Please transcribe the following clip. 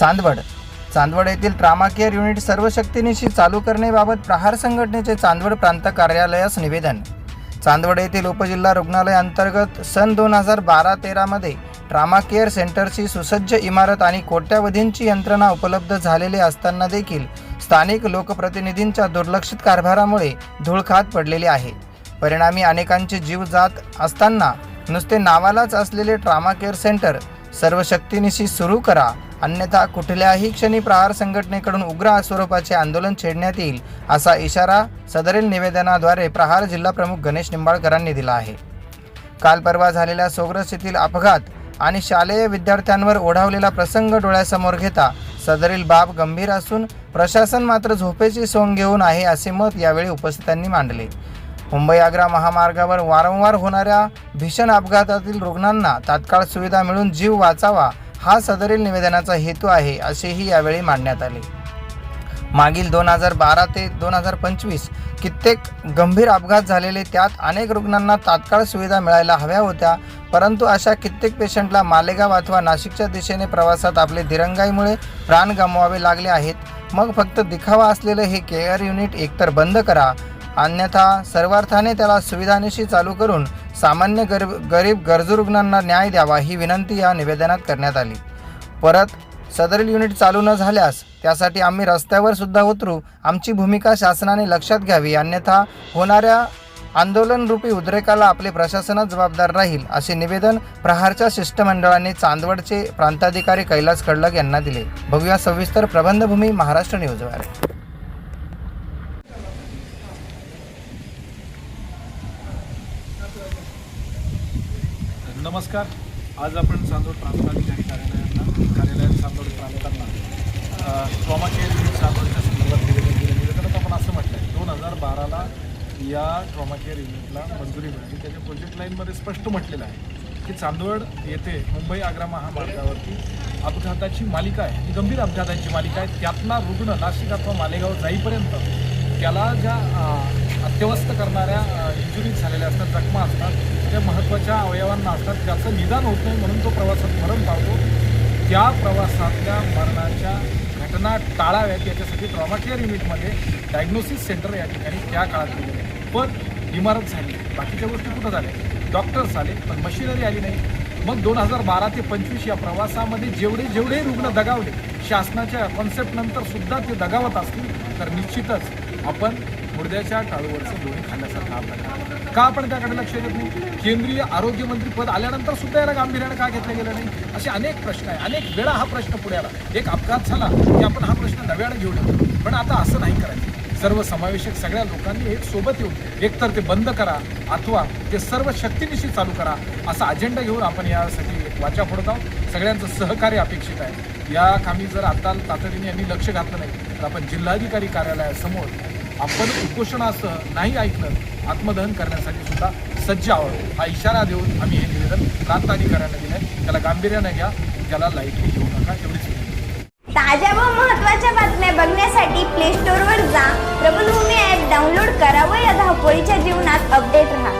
चांदवड. चांदवड येथील trauma care unit सर्व शक्तीनिशी चालू करण्याबाबत प्रहार संघटनेचे चांदवड प्रांत कार्यालयास निवेदन. चांदवड येथील उपजिल्हा रुग्णालय अंतर्गत सन दोन हजार बारा तेरामध्ये ट्रामा केअर सेंटरची सुसज्ज इमारत आणि कोट्यावधींची यंत्रणा उपलब्ध झालेली असताना देखील स्थानिक लोकप्रतिनिधींच्या दुर्लक्षित कारभारामुळे धूळखात पडलेली आहे. परिणामी अनेकांचे जीव जात असताना नुसते नावालाच असलेले ट्रामा केअर सेंटर सर्व शक्तीनिशी सुरू करा. अन्यथा कुठल्याही क्षणी प्रहार संघटनेकडून उग्र स्वरूपाचे आंदोलन छेडण्यात येईल असा इशारा सदरील निवेदनाद्वारे प्रहार जिल्हा प्रमुख गणेश निंबाळकरांनी दिला आहे. काल परवा झालेल्या सोग्रस येथील अपघात आणि शालेय विद्यार्थ्यांवर ओढावलेला प्रसंग डोळ्यासमोर घेता सदरील बाब गंभीर असून प्रशासन मात्र झोपेची सोंग घेऊन आहे असे मत यावेळी उपस्थितांनी मांडले. मुंबई आग्रा महामार्गावर वारंवार होणाऱ्या भीषण अपघातातील रुग्णांना तात्काळ सुविधा मिळून जीव वाचावा हा सदरील निवेदनाचा हेतू आहे असेही यावेळी मांडण्यात आले. मागील दोन हजार बारा ते दोन हजार पंचवीस कित्येक गंभीर अपघात झालेले त्यात अनेक रुग्णांना तात्काळ सुविधा मिळायला हव्या होत्या परंतु अशा कित्येक पेशंटला मालेगाव अथवा नाशिकच्या दिशेने प्रवासात आपले दिरंगाईमुळे प्राण गमवावे लागले आहेत. मग फक्त दिखावा असलेलं हे केअर युनिट एकतर बंद करा अन्यथा सर्वार्थाने त्याला सुविधानिशी चालू करून सामान्य गरीब गरीब गरजू रुग्णांना न्याय द्यावा ही विनंती या निवेदनात करण्यात आली. परत सदरील युनिट चालू न झाल्यास त्यासाठी आम्ही रस्त्यावर सुद्धा उतरू. आमची भूमिका शासनाने लक्षात घ्यावी. अन्यथा होणाऱ्या आंदोलनरूपी उद्रेकाला आपले प्रशासनच जबाबदार राहील असे निवेदन प्रहारच्या शिष्टमंडळाने चांदवडचे प्रांताधिकारी कैलास कडलक यांना दिले. बघूया सविस्तर प्रबंधभूमी महाराष्ट्र न्यूजवर. नमस्कार. आज आपण चांदोड प्रांताधिकारी कार्यालयांना कार्यालयात चांदोड प्रांतांना ट्रॉमा केअर युनिट चांदोडच्या संदर्भात निवेदन दिलं. निवेदनात आपण असं म्हटलं आहे दोन हजार बाराला या ट्रॉमा केअर युनिटला मंजुरी मिळाली. त्याच्या प्रोजेक्ट लाईनमध्ये स्पष्ट म्हटलेलं आहे की चांदवड येथे मुंबई आग्रा महामार्गावरती अपघाताची मालिका आहे. ही गंभीर अपघाताची मालिका आहे. त्यातला रुग्ण नाशिक अथवा मालेगाव जाईपर्यंत त्याला ज्या अत्यवस्थ करणाऱ्या इंजुरीज झालेल्या असतात जखमा असतात त्या महत्त्वाच्या अवयवांना असतात त्याचं निदान होत नाही म्हणून तो प्रवासात मरण पावतो. त्या प्रवासातल्या मरणाच्या घटना टाळाव्यात याच्यासाठी ट्रॉमा केअर युनिटमध्ये डायग्नोसिस सेंटर या ठिकाणी त्या काळात दिलेलं आहे. पण इमारत झाली बाकीच्या गोष्टी कुठं झाल्या? डॉक्टर्स आले पण मशिनरी आली नाही. मग दोन हजार बारा ते पंचवीस या प्रवासामध्ये जेवढे जेवढे रुग्ण दगावले शासनाच्या कॉन्सेप्टनंतर सुद्धा ते दगावत असतील तर निश्चितच आपण मुर्द्याच्या टाळूवरचं दोन्ही खाल्ल्यासारखा हा प्रकार आहे. का आपण त्याकडे लक्ष देत नाही? केंद्रीय आरोग्यमंत्री पद आल्यानंतर सुद्धा याला गांभीर्यानं का घेतलं गेलं नाही? असे अनेक प्रश्न आहे. अनेक वेळा हा प्रश्न पुढे आला एक अपघात झाला की आपण हा प्रश्न नव्यानं घेऊन येतो. पण आता असं नाही करायचं. सर्व समावेशक सगळ्या लोकांनी एक सोबत येऊन एकतर ते बंद करा अथवा ते सर्व शक्तीनिशी चालू करा असा अजेंडा घेऊन आपण यासाठी एक वाचा फोडत आहोत सगळ्यांचं सहकार्य अपेक्षित आहे. या कामी जर आता तातडीने यांनी लक्ष घातलं नाही तर आपण जिल्हाधिकारी कार्यालयासमोर आपण उपोषणासह नाही ऐकलं आत्मदहन करण्यासाठी सुद्धा सज्ज आहोत. हा इशारा देऊन आम्ही हे निवेदन प्रांताधिकाऱ्यांना दिलं आहे त्याला गांभीर्यानं घ्या त्याला लाईटली घेऊ नका एवढीच ताज्या व महत्त्वाच्या बातम्या बघण्यासाठी प्ले स्टोअरवर जा. प्रबलभूमी ॲप डाउनलोड करा व या धावपळीच्या जीवनात अपडेट राहा.